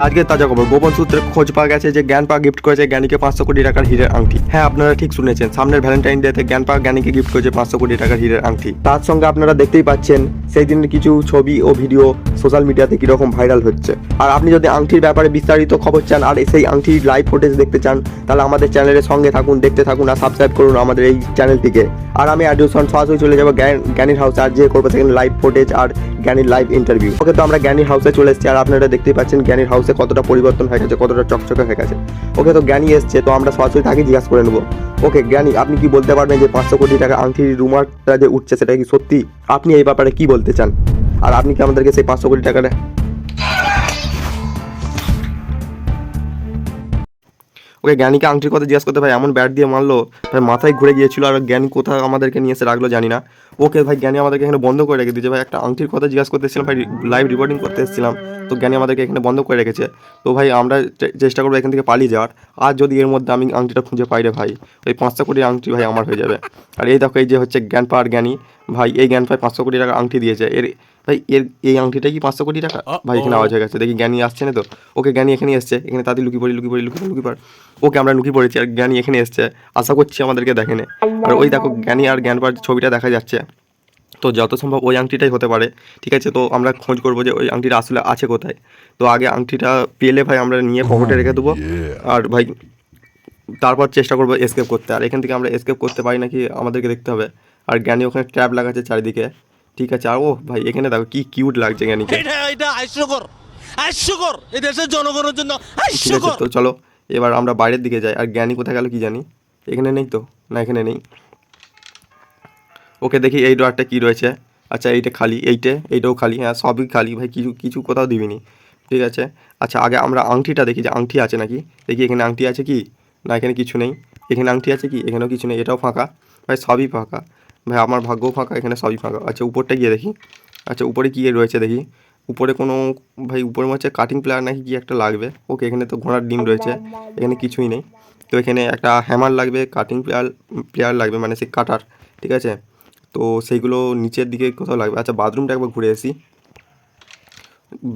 আজকে তাজা খবর। গোপন সূত্রে খোঁজ পাওয়া গেছে যে জ্ঞান পা গিফট করেছে জ্ঞানীকে পাঁচশো কোটি টাকার হিরের আংটি। হ্যাঁ আপনারা ঠিক শুনেছেন, সামনের ভ্যালেন্টাইন ডেতে জ্ঞান পা জ্ঞানীকে গিফট করেছে পাঁচশো কোটি টাকার হিরের আংটি। তার সঙ্গে আপনারা দেখতেই পাচ্ছেন, সেই দিনের কিছু ছবি ও ভিডিও সোশ্যাল মিডিয়াতে কীরকম ভাইরাল হচ্ছে। আর আপনি যদি আংটির ব্যাপারে বিস্তারিত খবর চান আর সেই আংটির লাইভ ফুটেজ দেখতে চান, তাহলে আমাদের চ্যানেলের সঙ্গে থাকুন, দেখতে থাকুন আর সাবস্ক্রাইব করুন আমাদের এই চ্যানেলটিকে আর আমি অ্যাডিউসন সরাসরি চলে যাব জ্ঞান- জ্ঞানীর হাউসে আর যে করব সেখানে লাইভ ফুটেজ আর জ্ঞানীর লাইভ ইন্টারভিউ ওকে তো আমরা জ্ঞানীর হাউসে চলে এসেছি, আর আপনারা দেখতেই পাচ্ছেন জ্ঞানীর হাউসে কতটা পরিবর্তন হয়ে গেছে, কতটা চকচকে হয়ে গেছে। ওকে তো জ্ঞানী এসছে, তো আমরা সরাসরি তাকে জিজ্ঞাসা করে নেব। ওকে, জ্ঞানী, আপনি কি বলতে পারবেন যে পাঁচশো কোটি টাকা আংটির রুমারটা যে উঠছে, সেটা কি সত্যি? আপনি এই ব্যাপারে কি বলতে চান? আর আপনি কি আমাদেরকে সেই পাঁচশো কোটি টাকাটা ওকে জ্ঞানীকে আংটির কথা জিজ্ঞাসা করতে, ভাই, এমন ব্যাট দিয়ে মারলো, ভাই, মাথায় ঘুরে গিয়েছিল আর জ্ঞানী কোথাও আমাদেরকে নিয়ে এসে রাখল জানি না। ওকে, ভাই, জ্ঞানী আমাদেরকে এখানে বন্ধ করে রেখে দিয়েছে। ভাই, একটা আংটির কথা জিজ্ঞাসা করতে এসেছিলাম, ভাই লাইভ রিপোর্টিং করতে এসেছিলাম, তো জ্ঞানী আমাদেরকে এখানে বন্ধ করে রেখেছে। তো ভাই, আমরা চেষ্টা করব এখান থেকে পালিয়ে যাওয়ার, আর যদি এর মধ্যে আমি আংটিটা খুঁজে পাই রে ভাই, ওই পাঁচশো কোটি আংটি ভাই আমার হয়ে যাবে। আর এই দেখো, এই যে হচ্ছে জ্ঞান পাওয়ার জ্ঞানী, ভাই, এই জ্ঞান পায় পাঁচশো কোটি টাকা আংটি দিয়েছে। এর ভাই এর এই আংটিটা কি পাঁচশো কোটি টাকা? ভাই এখানে আওয়াজ হয়ে গেছে। দেখি জ্ঞানী আসছে না তো? ওকে জ্ঞানী এখানে এসছে। এখানে তাদের লুকি পড়ি লুকি পড়ি লুকি পড়ি লুকি পড়। ওকে আমরা লুকি পড়েছি আর জ্ঞানী এখানে এসছে। আশা করছি আমাদেরকে দেখেনে। আর ওই দেখো জ্ঞানী আর জ্ঞান পাওয়ার ছবিটা দেখা যাচ্ছে। তো যত সম্ভব ওই আংটিটাই হতে পারে। ঠিক আছে তো আমরা খোঁজ করব যে ওই আংটিটা আসলে আছে কোথায়। তো আগে আংটিটা পেলে ভাই আমরা নিয়ে পকেটে রেখে দেবো। আর ভাই তারপর চেষ্টা করব এসকেপ করতে। আর এখান থেকে আমরা এসকেপ করতে পারি নাকি আমাদেরকে দেখতে হবে। আর জ্ঞানী ওখানে ট্র্যাপ লাগাচ্ছে চারিদিকে। ঠিক আছে আর ও ভাই এখানে দেখো কি কিউট লাগছে জ্ঞানীকে এটা এটা হাস্যকর হাস্যকর। এই দেশের জনগণের জন্য হাস্যকর। তো চলো এবার আমরা বাইরের দিকে যাই। আর জ্ঞানী কোথায় গেল কি জানি? এখানে নেই তো? না এখানে নেই। ওকে দেখি এই ডোয়ারটা কি রয়েছে? আচ্ছা এইটা খালি এইটে এইটাও খালি হ্যাঁ সবই খালি ভাই কিছু কিছু কোথাও দিবিনি। ঠিক আছে আচ্ছা আগে আমরা আংটিটা দেখি যে আংটি আছে নাকি? দেখি এখানে আংটি আছে কি? না এখানে কিছু নেই। এখানে আংটি আছে কি? এখানেও কিছু নেই এটাও ফাঁকা। ভাই সবই ফাঁকা। ভাই আমার ভাগ্যও ফাঁকা এখানে সবই ফাঁকা। আচ্ছা উপরটা গিয়ে দেখি। আচ্ছা উপরে কী রয়েছে দেখি। উপরে কোনো ভাই উপরে হচ্ছে কাটিং প্লেয়ার নাকি কি একটা লাগবে। ওকে এখানে তো ঘোড়ার ডিম রয়েছে। এখানে কিছুই নেই। তো এখানে একটা হ্যামার লাগবে কাটিং প্লেয়ার প্লেয়ার লাগবে মানে সেই কাটার ঠিক আছে? তো সেইগুলো নিচের দিকে কোথাও লাগবে। আচ্ছা বাথরুমটা একবার ঘুরে আসি।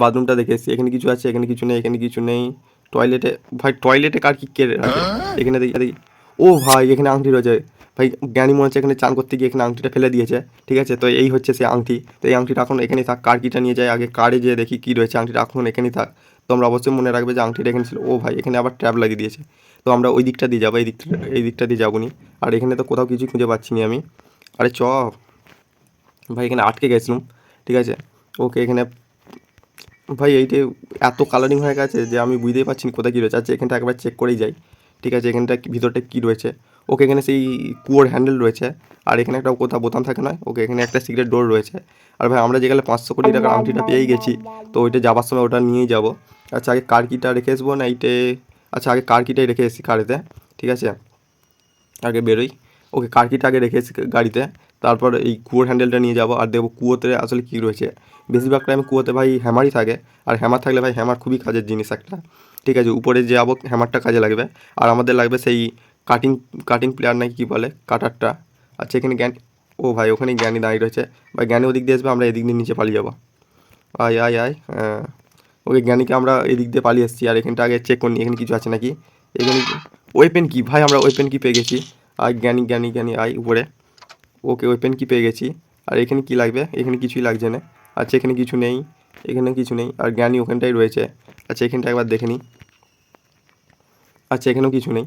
বাথরুমটা দেখে এসি এখানে কিছু আছে এখানে কিছু নেই এখানে কিছু নেই। টয়লেটে ভাই টয়লেটে কার কি কে রাখে? এখানে দেখি দেখি ও ভাই এখানে আংটি রয়েছে। ভাই, জ্ঞানী মনে হচ্ছে এখানে চান করতে গিয়ে এখানে আংটিটা ফেলে দিয়েছে, ঠিক আছে? তো এই হচ্ছে সেই আংটি। তো এই আংটিটা এখন এখানেই থাক, কার কিটা নিয়ে যায়, আগে কারে যেয়ে দেখি কী রয়েছে আংটিটা, এখন এখানেই থাক। তোমরা অবশ্যই মনে রাখবে যে আংটিটা এখানে ছিল। ও ভাই, এখানে আবার ট্যাব লাগিয়ে দিয়েছে। তো আমরা ওই দিকটা দিয়ে যাব, এই দিকটা এই দিকটা দিয়ে যাব নি। আর এখানে তো কোথাও কিছু খুঁজে পাচ্ছি না আমি। আরে চ। ভাই, এখানে আটকে গেছিলাম, ঠিক আছে? ওকে, এখানে ভাই, এইটে এত কালারিং হয়ে গেছে যে আমি বুঝতেই পারছি না কোথায় কী রয়েছে। আচ্ছা এখানটা একবার চেক করেই যাই, ঠিক আছে? এখানটা ভিতরটা কী রয়েছে? ওকে এখানে সেই কুয়োর হ্যান্ডেল রয়েছে আর এখানে একটা কোথাও বোতাম থাকে না ওকে এখানে একটা সিগারেট ডোর রয়েছে। আর ভাই আমরা যেখানে পাঁচশো কোটি টাকার আংটিটা পেয়েই গেছি তো ওইটা যাবার সময় ওটা নিয়েই যাব। আচ্ছা আগে কার কিটা রেখে আসব না এইটে আচ্ছা আগে কার কিটাই রেখে এসেছি কারেতে ঠিক আছে? আগে বেরোই ওকে কার কিটা আগে রেখে এসেছি গাড়িতে তারপর এই কুয়োর হ্যান্ডেলটা নিয়ে যাব আর দেখব কুয়োতে আসলে কী রয়েছে। বেশিরভাগ টাইম কুয়োতে ভাই হ্যামারই থাকে আর হ্যামার থাকলে ভাই হ্যামার খুবই কাজের জিনিস একটা ঠিক আছে? উপরে যে যাব হ্যামারটা কাজে লাগবে আর আমাদের লাগবে সেই কাটিং কাটিং প্লেয়ার নাকি কী বলে? কাটারটা আচ্ছা এখানে জ্ঞান, ও ভাই ওখানে জ্ঞানী দাঁড়িয়ে রয়েছে। ভাই, জ্ঞানী ওদিক দিয়ে আসবে, আমরা এদিক দিয়ে নিচে পালিয়ে যাব। আয় আয় আয় হ্যাঁ। ওকে, জ্ঞানীকে আমরা এদিক দিয়ে পালিয়ে এসেছি, আর এখানটা আগে চেক করি এখানে কিছু আছে নাকি? এখানে ওয়েপেন কি? ভাই, আমরা ওয়েপেন কি পেয়ে গেছি? আর জ্ঞানী জ্ঞানী জ্ঞানী, আয়, উপরে। ওকে ওয়েপেন কি পেয়ে গেছি? আর এখানে কি লাগবে? এখানে কিছুই লাগছে না। আচ্ছা এখানে কিছু নেই, এখানে কিছু নেই, আর জ্ঞানী ওখানটাই রয়েছে। আচ্ছা এখানটা একবার দেখে নিই আচ্ছা এখানেও কিছু নেই।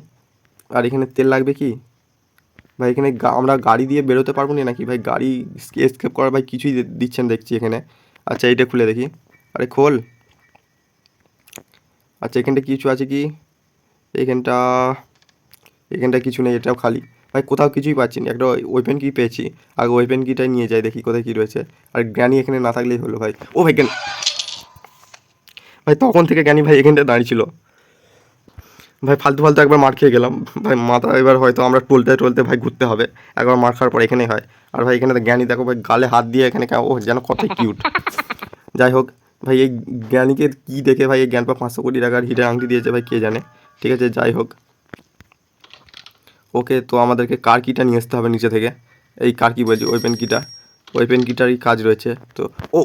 আর এখানে তেল লাগবে কি? ভাই, এখানে আমরা গাড়ি দিয়ে বেরোতে পারব না নাকি? ভাই, গাড়ি স্কেপ করার ভাই কিছুই দিচ্ছেন দেখছি এখানে। আচ্ছা এইটা খুলে দেখি। আরে, খোল। আচ্ছা এখানটা কিছু আছে কি? এখানটা এখানটা কিছু নেই, এটাও খালি। ভাই, কোথাও কিছুই পাচ্ছি না। একটা ওয়েপেন কি পেয়েছি। আগে ওয়েপেন কিটাই নিয়ে যাই, দেখি কোথায় কী রয়েছে। আর জ্ঞানী এখানে না থাকলেই হলো, ভাই। ও, ভাই জ্ঞানী ভাই, তখন থেকে জ্ঞানী ভাই এখানটা দাঁড়িয়ে ছিল। ভাই, ফালতু ফালতু একবার মার খেয়ে গেলাম। ভাই, মাথা এবার হয়তো আমরা টলতে টলতে ভাই ঘুরতে হবে। একবার মার খাওয়ার পর এখানেই হয়। আর ভাই, এখানে জ্ঞানী, দেখো ভাই, গালে হাত দিয়ে এখানে ও যেন কত কিউট যাই হোক, ভাই, এই জ্ঞানীকে কী দেখে ভাই, এই জ্ঞান পা পাঁচশো কোটি টাকার হিটের আংটি দিয়েছে ভাই, কে জানে? ঠিক আছে, যাই হোক। ওকে, তো আমাদেরকে কার কিটা নিয়ে আসতে হবে নিচে থেকে? এই কার কি বলছি? ওয়েপেন কিটা। ওয়েপেন কিটারই কাজ রয়েছে। তো, ও!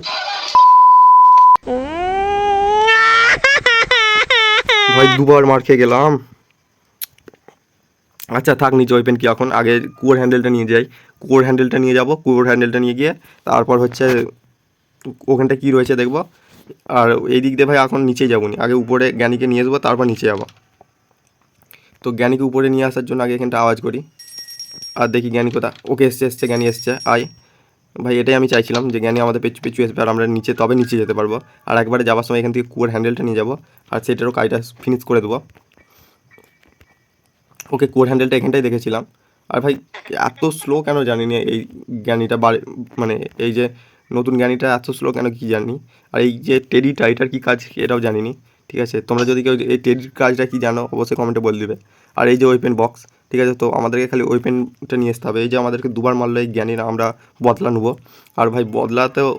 ভাই দুবার মার খেয়ে গেলাম। আচ্ছা থাক নিচে ওইপেন কি এখন? আগে কুয়োর হ্যান্ডেলটা নিয়ে যাই। কুয়োর হ্যান্ডেলটা নিয়ে যাব, কুয়োর হ্যান্ডেলটা নিয়ে গিয়ে তারপর হচ্ছে ওখানটা কি রয়েছে দেখব। আর এই দিক দিয়ে ভাই এখন নিচে যাব নি আগে উপরে জ্ঞানীকে নিয়ে আসব, তারপর নিচে যাব। তো জ্ঞানীকে উপরে নিয়ে আসার জন্য আগে এখানটা আওয়াজ করি। আর দেখি জ্ঞানী কোথা ওকে, এসছে এসছে, জ্ঞানী এসছে, আয়। ভাই, এটাই আমি চাইছিলাম যে জ্ঞানী আমাদের পেছু পেছু আসবে, আর আমরা নিচে, তবে নিচে যেতে পারব। আর একবারে যাওয়ার সময় এখান থেকে কুয়ার হ্যান্ডেলটা নিয়ে যাব, আর সেটারও কাজটা ফিনিশ করে দেবো। ওকে, কুয়ার হ্যান্ডেলটা এখানটাই দেখেছিলাম। আর ভাই, এত স্লো কেন জানি না এই জ্ঞানীটা বাড়ি মানে এই যে নতুন জ্ঞানীটা এত স্লো কেন কি জানি? আর এই যে টেডিটা এটার কী কাজ, এটাও জানিনি। ঠিক আছে? তোমরা যদি কেউ এই টেডির কাজটা কি জানো, অবশ্যই কমেন্টে বলে দিবে। আর এই যে ওয়েপেন বক্স ঠিক আছে? তো আমাদেরকে খালি ওয়েপেনটা নিয়ে আসতে হবে। এই যে আমাদেরকে দুবার মারলো এই জ্ঞানীরা, আমরা বদলা নেব। আর ভাই, বদলাতেও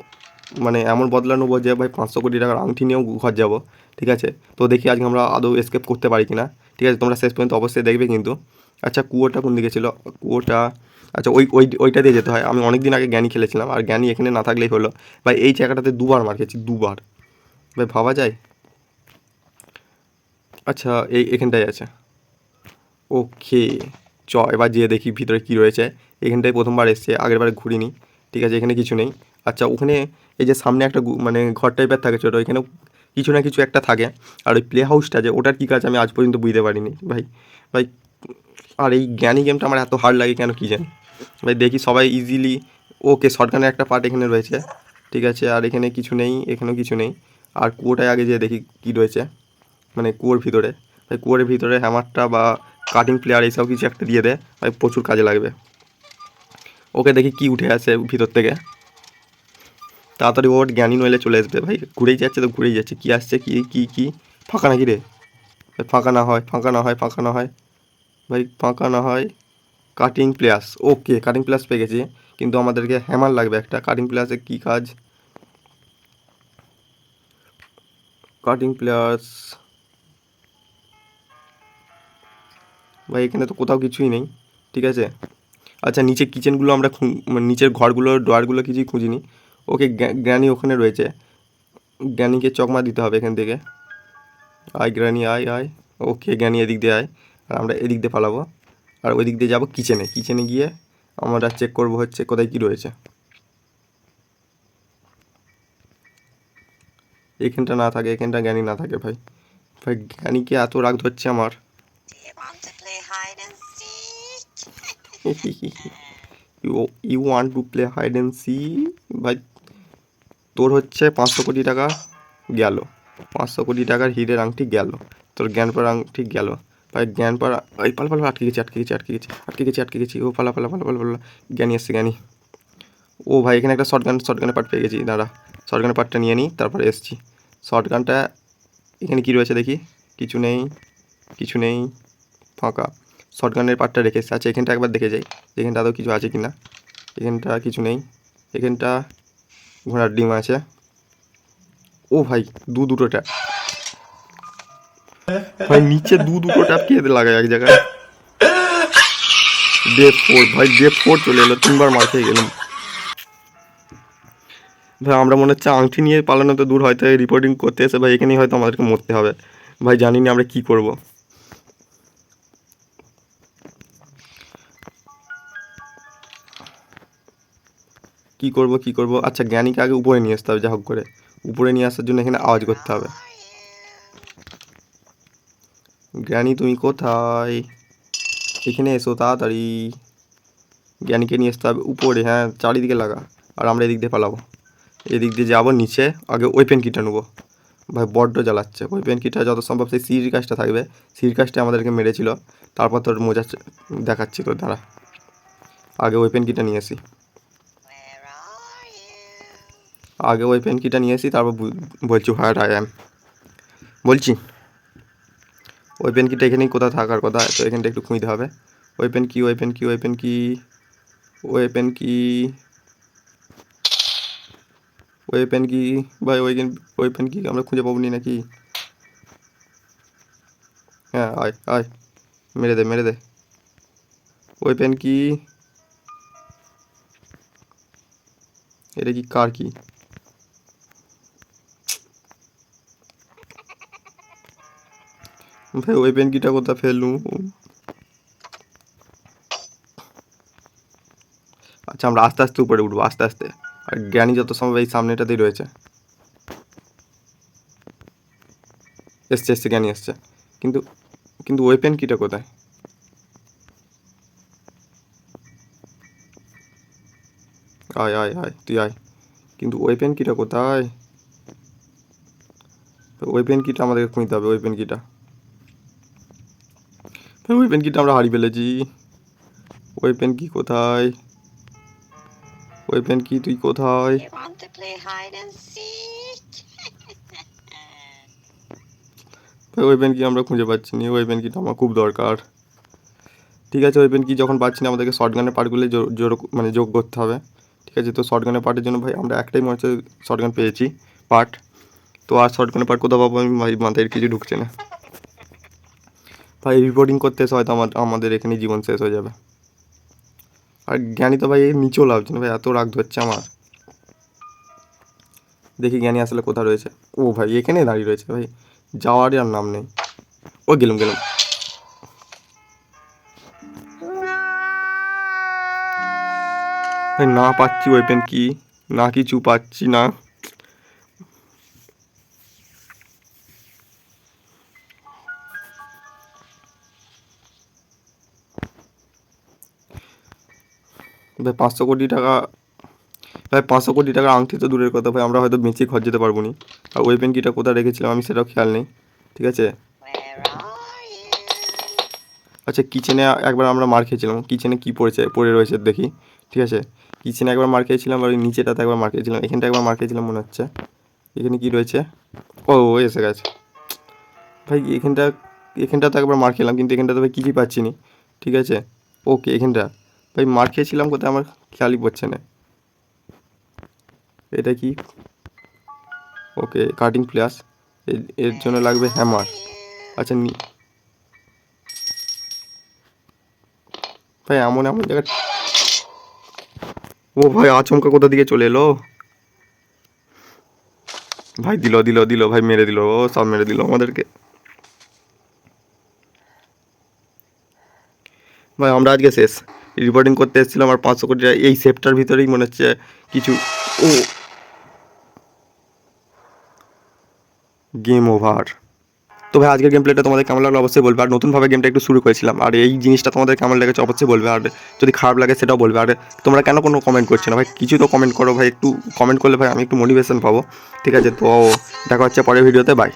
মানে এমন বদলা নেব যে ভাই, পাঁচশো কোটি টাকার আংটি নিয়েও ঘর যাব। ঠিক আছে? তো দেখি আজকে আমরা আদৌ এসকেপ করতে পারি কি না ঠিক আছে? তোমরা শেষ পর্যন্ত অবশ্যই দেখবে কিন্তু। আচ্ছা কুয়োটা কোন দিকে ছিল? কুয়োটা আচ্ছা ওই ওই, ওইটা দিয়ে যেতে হয়। আমি অনেক দিন আগে জ্ঞানী খেলেছিলাম। আর জ্ঞানী এখানে না থাকলেই হলো। ভাই, এই জায়গাটাতে দুবার মার খেয়েছি, দুবার। ভাই, ভাবা যায়? আচ্ছা এই এখানটায় আছে। ওকে চ, এবার যেয়ে দেখি ভিতরে কী রয়েছে। এখানটায় প্রথমবার এসছে আগের বারে ঘুরিনি। ঠিক আছে, এখানে কিছু নেই। আচ্ছা ওখানে এই যে সামনে একটা মানে ঘর টাইপের থাকে ছোটো, এখানেও কিছু না কিছু একটা থাকে। আর ওই প্লে হাউসটা যে, ওটার কী কাজ আমি আজ পর্যন্ত বুঝতে পারিনি, ভাই। ভাই, আর এই জ্ঞানী গেমটা আমার এত হার্ড লাগে কেন কী জানি। ভাই, দেখি সবাই ইজিলি ওকে শর্টগানের একটা পার্ট এখানে রয়েছে। ঠিক আছে, আর এখানে কিছু নেই, এখানেও কিছু নেই। আর কুয়োটায় আগে যেয়ে দেখি কী রয়েছে। মানে কুয়োর ভিতরে। ভাই, কুয়োর ভিতরে হ্যামারটা বা কাটিং প্লেয়ার এইসব কিছু একটা দিয়ে দেয় ভাই, প্রচুর কাজে লাগবে। ওকে দেখি কি উঠে আসে ভিতর থেকে। তাড়াতাড়ি ওর জ্ঞানী নইলে চলে আসবে, ভাই। ঘুরেই যাচ্ছে তো, ঘুরেই যাচ্ছে। কি আসছে, কি কি কি? ফাঁকা নাকি রে? ফাঁকা না হয়, ফাঁকা না হয়, ফাঁকা না হয়। ভাই, ফাঁকা না হয়। Cutting players okay cutting players পেয়ে গেছি। কিন্তু আমাদেরকে হ্যামার লাগবে একটা। কাটিং প্লেয়ার্সে কী কাজ? কাটিং প্লেয়ার্স ভাই, এখানে তো কোথাও কিছুই নেই, ঠিক আছে? আচ্ছা নিচে কিচেনগুলো আমরা মানে নিচের ঘরগুলো, ডোয়ারগুলো কিছুই খুঁজিনি। ওকে জ্ঞানী ওখানে রয়েছে। জ্ঞানীকে চকমা দিতে হবে এখান থেকে। আয় গ্রানি আয় আয়। ওকে জ্ঞানী এদিক দিয়ে আয়। আর আমরা এদিক দিয়ে পালাবো। আর ওই দিক দিয়ে যাব কিচেনে কিচেনে গিয়ে আমরা চেক করব হচ্ছে কোথায় কি রয়েছে। এখানটা না থাকে, এখানটা জ্ঞানী না থাকে ভাই। ভাই জ্ঞানীকে এত রাগ ধরছে আমার। You you want to play hide and seek ভাই, তোর হচ্ছে পাঁচশো কোটি টাকা গেল। পাঁচশো কোটি টাকার হিরের আংটি গেল। তোর জ্ঞানপার আংটি গেল। ভাই জ্ঞানপার এই পালা পালা, আটকে গেছি আটকে গেছি আটকে গেছি আটকে গেছি আটকে গেছি। ও পালা পালা পালা পালা পালা, জ্ঞানী এসছে, জ্ঞানী। ও ভাই, এখানে একটা শর্ট গান শর্ট গানের পার্ট পেয়ে গেছি। দাঁড়া শর্ট গানের পার্টটা নিয়ে নিই তারপরে এসছি। শর্ট গানটা এখানে কী রয়েছে দেখি? কিছু নেই কিছু নেই, ফাঁকা। শর্ট গানের পার্টটা রেখে এসেছে। আচ্ছা এখানটা একবার দেখে যাই। এখানটা আদৌ কিছু আছে কি না এখানটা কিছু নেই। এখানটা ঘোড়ার ডিম আছে। ও ভাই, দু দুটো ট্যাপ। ভাই, নিচে দু দুটো ট্যাপ কে লাগায় এক জায়গায়? ডে ফোর ভাই ডে ফোর চলে এলো। তিনবার মার খেয়ে গেলাম। ভাই, আমরা মনে হচ্ছে আংটি নিয়ে পালানো তো দূর, হয়তো রিপোর্টিং করতে এসে ভাই, এখানেই হয়তো আমাদেরকে মরতে হবে। ভাই, জানি না আমরা কী করব। কি করব কি করব? আচ্ছা জ্ঞানীকে আগে উপরে নিয়ে আসতে হবে, যা হোক করে। উপরে নিয়ে আসার জন্য এখানে আওয়াজ করতে হবে। জ্ঞানী, তুমি কোথায়? এখানে এসো তাড়াতাড়ি। জ্ঞানীকে নিয়ে আসতে হবে উপরে হ্যাঁ চারিদিকে লাগা। আর আমরা এদিক দিয়ে পালাবো। এদিক দিয়ে যাব, নিচে। আগে ওয়েপেন কিটা নেব। ভাই, বড্ড জ্বালাচ্ছে। ওয়েপেন কিটা যত সম্ভব সেই সিঁড়ির কাজটা থাকবে। সিঁড়ির কাজটা আমাদেরকে মেরেছিল। তারপর তোর মজা দেখাচ্ছি তোর, দাঁড়া। আগে ওয়েপেন কিটা নিয়ে আসি। আগে ওই পেন কিটা নিয়ে এসি তারপর বলছি হায়ার আই অ্যাম বলছি, ওই পেন কিটা এখানেই কোথাও থাকার কথা, তো এখানটা একটু খুঁজতে হবে। ওই পেন কি ওই পেন কি ওই পেন কি ওই পেন কি ওই পেন কি ভাই, ওই ওই পেন কি আমরা খুঁজে পাবনি নাকি? হ্যাঁ আয় আয়, মেরে দে মেরে দে। ওই পেন কি এটা কি, কার কি ভাই ওয়েপেন কিটা কোথা ফেললু? আচ্ছা আমরা আস্তে আস্তে উপরে উঠবো, আস্তে আস্তে। আর জ্ঞানী যত সময় এই সামনেটাতেই রয়েছে। এসছে এসছে, জ্ঞানী এসছে। কিন্তু কিন্তু ওয়েপেন কিটা কোথায়? আয় আয় আয়, তুই আয়। কিন্তু ওয়েপেন কিটা কোথায়? ওয়েপেন কিটা আমাদেরকে খুঁজতে হবে ওয়েপেন কিটা ওয়েপেন কিটা আমরা হারিয়ে ফেলেছি। ওয়েপেন কি কোথায়? ওয়েপেন কি তুই কোথায়? Seek? ওয়েপেন কি আমরা খুঁজে পাচ্ছি না? ওয়েপেন কিটা আমার খুব দরকার। ঠিক আছে ওয়েপেন কি যখন পাচ্ছি না আমাদেরকে শর্ট গানের পার্টগুলো মানে যোগ করতে হবে। ঠিক আছে তো শর্ট গানের পার্টের জন্য ভাই আমরা একটাই মনে হচ্ছে শর্ট গান পেয়েছি পার্ট তো আর শর্ট গানের পার্ট কোথাও পাবো আমি ভাই মাথায় কিছু ঢুকছে না। ভাই রিপোর্টিং করতে এসে হয়তো আমার আমাদের এখানে জীবন শেষ হয়ে যাবে। আর জ্ঞানী তো ভাই এর নিচেও লাভছে না ভাই এত রাগ ধরছে আমার। দেখি জ্ঞানী আসলে কোথায় রয়েছে। ও ভাই এখানে দাঁড়িয়ে রয়েছে ভাই। যাওয়ারই আর নাম নেই। ও গেলাম গেলাম। না পাচ্ছি ওয়েপেন কি? না কিছু পাচ্ছি না। ভাই, পাঁচশো কোটি টাকা, ভাই, পাঁচশো কোটি টাকা আংটি তো দূরের কথা, ভাই, আমরা হয়তো বেঁচে ঘর যেতে পারব নি। আর ওয়েপেন কিটা কোথায় রেখেছিলাম আমি সেটাও খেয়াল নেই, ঠিক আছে? আচ্ছা কিচেনে একবার আমরা মার খেয়েছিলাম কিচেনে কী পড়েছে, পড়ে রয়েছে দেখি, ঠিক আছে? কিচেনে একবার মার খেয়েছিলাম, আর নিচেটাতে একবার মার খেয়েছিলাম এখানটা একবার মার খেয়েছিলাম মনে হচ্ছে। এখানে কি রয়েছে? ও ও, এসে গেছে। ভাই, এখানটা, এখানটাতে একবার মার খেলাম, কিন্তু এখানটাতে ভাই কিছুই পাচ্ছি নি, ঠিক আছে? ওকে এখানটা। ভাই মার খেয়েছিলাম কোথায় আমার খেয়ালই পড়ছে না। এটা কি? ওকে কাটিং প্লাস এর জন্য লাগবে হ্যামার আচ্ছা নি ভাই, এমন এমন জায়গা ও ভাই, আচমকা কোথা দিকে চলে এলো? ভাই, দিল দিল দিল, ভাই, মেরে দিল, ও সব মেরে দিল আমাদেরকে। ভাই, আমরা আজকে শেষ। রিপোর্টিং করতে এসেছিলাম আর পাঁচশো কোটি এই সেফটার ভিতরেই মনে হচ্ছে কিছু, ও। গেম ওভার তো ভাই, আজকের গেম প্লেটা তোমাদের কেমন লাগল অবশ্যই বলবে। আর নতুনভাবে গেমটা একটু শুরু করেছিলাম। আর এই জিনিসটা তোমাদের কেমন লেগেছে অবশ্যই বলবে। আর যদি খারাপ লাগে সেটাও বলবে। আর তোমরা কেন কোনো কমেন্ট করছ না? ভাই, কিছু তো কমেন্ট করো ভাই। একটু কমেন্ট করলে ভাই, আমি একটু মোটিভেশন পাবো। ঠিক আছে, তো দেখা হচ্ছে পরের ভিডিওতে বাই